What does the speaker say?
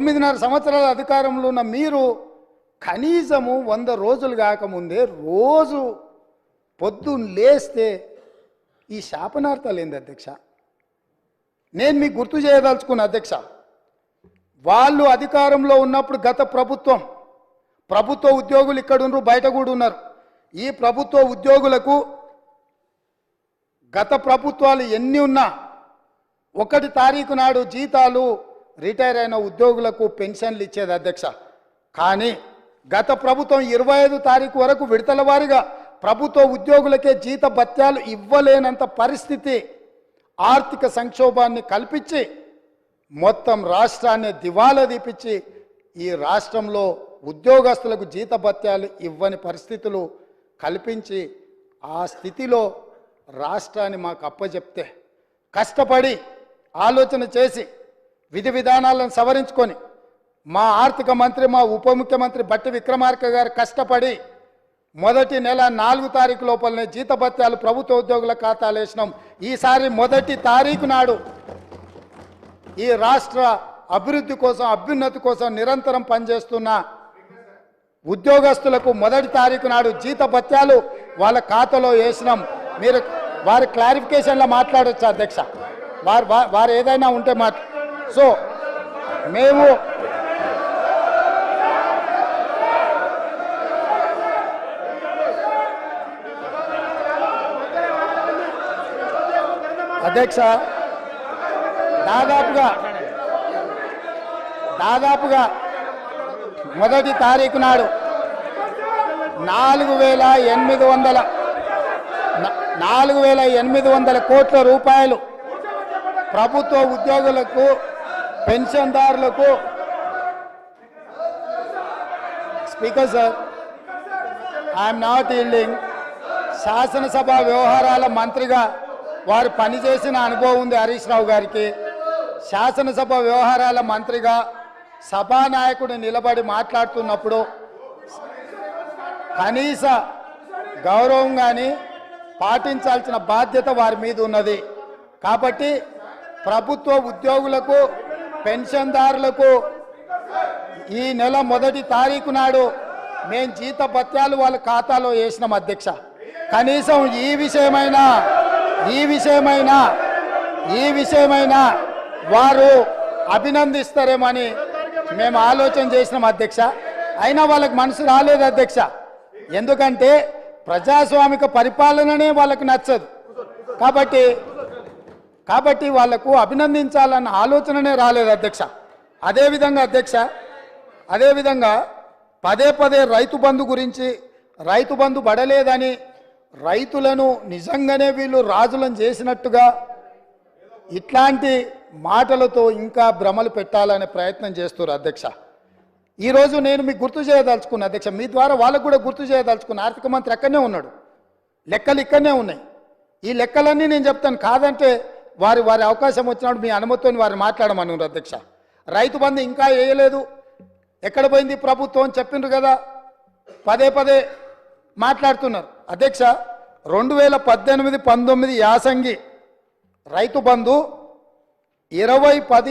తొమ్మిదిన్నర సంవత్సరాల అధికారంలో ఉన్న మీరు కనీసము వంద రోజులు కాకముందే రోజు పొద్దున్న లేస్తే ఈ శాపనార్థాలు ఏంది అధ్యక్ష? నేను మీకు గుర్తు చేయదలుచుకున్న అధ్యక్ష వాళ్ళు అధికారంలో ఉన్నప్పుడు గత ప్రభుత్వం ప్రభుత్వ ఉద్యోగులు ఇక్కడ ఉన్నారు బయట కూడా ఉన్నారు. ఈ ప్రభుత్వ ఉద్యోగులకు గత ప్రభుత్వాలు ఎన్ని ఉన్నా ఒకటి తారీఖు నాడు జీతాలు రిటైర్ అయిన ఉద్యోగులకు పెన్షన్లు ఇచ్చేది అధ్యక్ష. కానీ గత ప్రభుత్వం ఇరవై ఐదు తారీఖు వరకు విడతల వారీగా ప్రభుత్వ ఉద్యోగులకే జీత భత్యాలు ఇవ్వలేనంత పరిస్థితి ఆర్థిక సంక్షోభాన్ని కల్పించి మొత్తం రాష్ట్రాన్ని దివాలా తీపిచ్చి ఈ రాష్ట్రంలో ఉద్యోగస్తులకు జీత భత్యాలు ఇవ్వని పరిస్థితులు కల్పించి ఆ స్థితిలో రాష్ట్రాన్ని మాకు అప్పచెప్తే కష్టపడి ఆలోచన చేసి విధి విధానాలను సవరించుకొని మా ఆర్థిక మంత్రి మా ఉప ముఖ్యమంత్రి బట్టి విక్రమార్క గారు కష్టపడి మొదటి నెల నాలుగు తారీఖు లోపలనే జీతభత్యాలు ప్రభుత్వ ఉద్యోగుల ఖాతాలు వేసినాం. ఈసారి మొదటి తారీఖు నాడు ఈ రాష్ట్ర అభివృద్ధి కోసం అభ్యున్నతి కోసం నిరంతరం పనిచేస్తున్న ఉద్యోగస్తులకు మొదటి తారీఖు నాడు జీతభత్యాలు వాళ్ళ ఖాతాలో వేసినాం. మీరు వారి క్లారిఫికేషన్లో మాట్లాడొచ్చు అధ్యక్ష. వారు వారు ఏదైనా ఉంటే మాట సో మేము అధ్యక్ష దాదాపుగా దాదాపుగా మొదటి తారీఖు నాడు నాలుగు వేల ఎనిమిది వందల నాలుగు వేల ఎనిమిది వందల కోట్ల రూపాయలు ప్రభుత్వ ఉద్యోగులకు పెన్షన్దారులకు speaker sir I'm not yielding. శాసనసభ వ్యవహారాల మంత్రిగా వారు పనిచేసిన అనుభవం ఉంది హరీష్ రావు గారికి. శాసనసభ వ్యవహారాల మంత్రిగా సభానాయకుడు నిలబడి మాట్లాడుతున్నప్పుడు కనీస గౌరవం కానీ పాటించాల్సిన బాధ్యత వారి మీద ఉన్నది. కాబట్టి ప్రభుత్వ ఉద్యోగులకు పెన్షన్దారులకు ఈ నెల మొదటి తారీఖు నాడు మేము జీత భత్యాలు వాళ్ళ ఖాతాలో వేసినాం అధ్యక్ష. కనీసం ఈ విషయమైనా ఈ విషయమైనా ఈ విషయమైనా వారు అభినందిస్తారేమని మేము ఆలోచన చేసినాం అధ్యక్ష. అయినా వాళ్ళకి మనసు రాలేదు అధ్యక్ష. ఎందుకంటే ప్రజాస్వామిక పరిపాలననే వాళ్ళకి నచ్చదు. కాబట్టి కాబట్టి వాళ్ళకు అభినందించాలన్న ఆలోచననే రాలేదు అధ్యక్ష. అదేవిధంగా అధ్యక్ష అదేవిధంగా పదే పదే రైతు బంధు గురించి రైతు బంధు పడలేదని రైతులను నిజంగానే వీళ్ళు రాజులను చేసినట్టుగా ఇట్లాంటి మాటలతో ఇంకా భ్రమలు పెట్టాలనే ప్రయత్నం చేస్తారు అధ్యక్ష. ఈరోజు నేను మీకు గుర్తు చేయదలుచుకున్నా అధ్యక్ష మీ ద్వారా వాళ్ళకు కూడా గుర్తు చేయదలుచుకున్నా ఆర్థిక మంత్రి అక్కడనే ఉన్నాడు? లెక్కలు ఇక్కడనే ఉన్నాయి. ఈ లెక్కలన్నీ నేను చెప్తాను కాదంటే వారి వారి అవకాశం వచ్చినప్పుడు మీ అనుమతితో వారు మాట్లాడమన్నారు అధ్యక్ష. రైతు బంధు ఇంకా వేయలేదు. ఎక్కడ పోయింది ప్రభుత్వం అని చెప్పిండ్రు కదా. పదే పదే మాట్లాడుతున్నారు. అధ్యక్ష రెండు వేల పద్దెనిమిది పంతొమ్మిది యాసంగి రైతు బంధు ఇరవై పది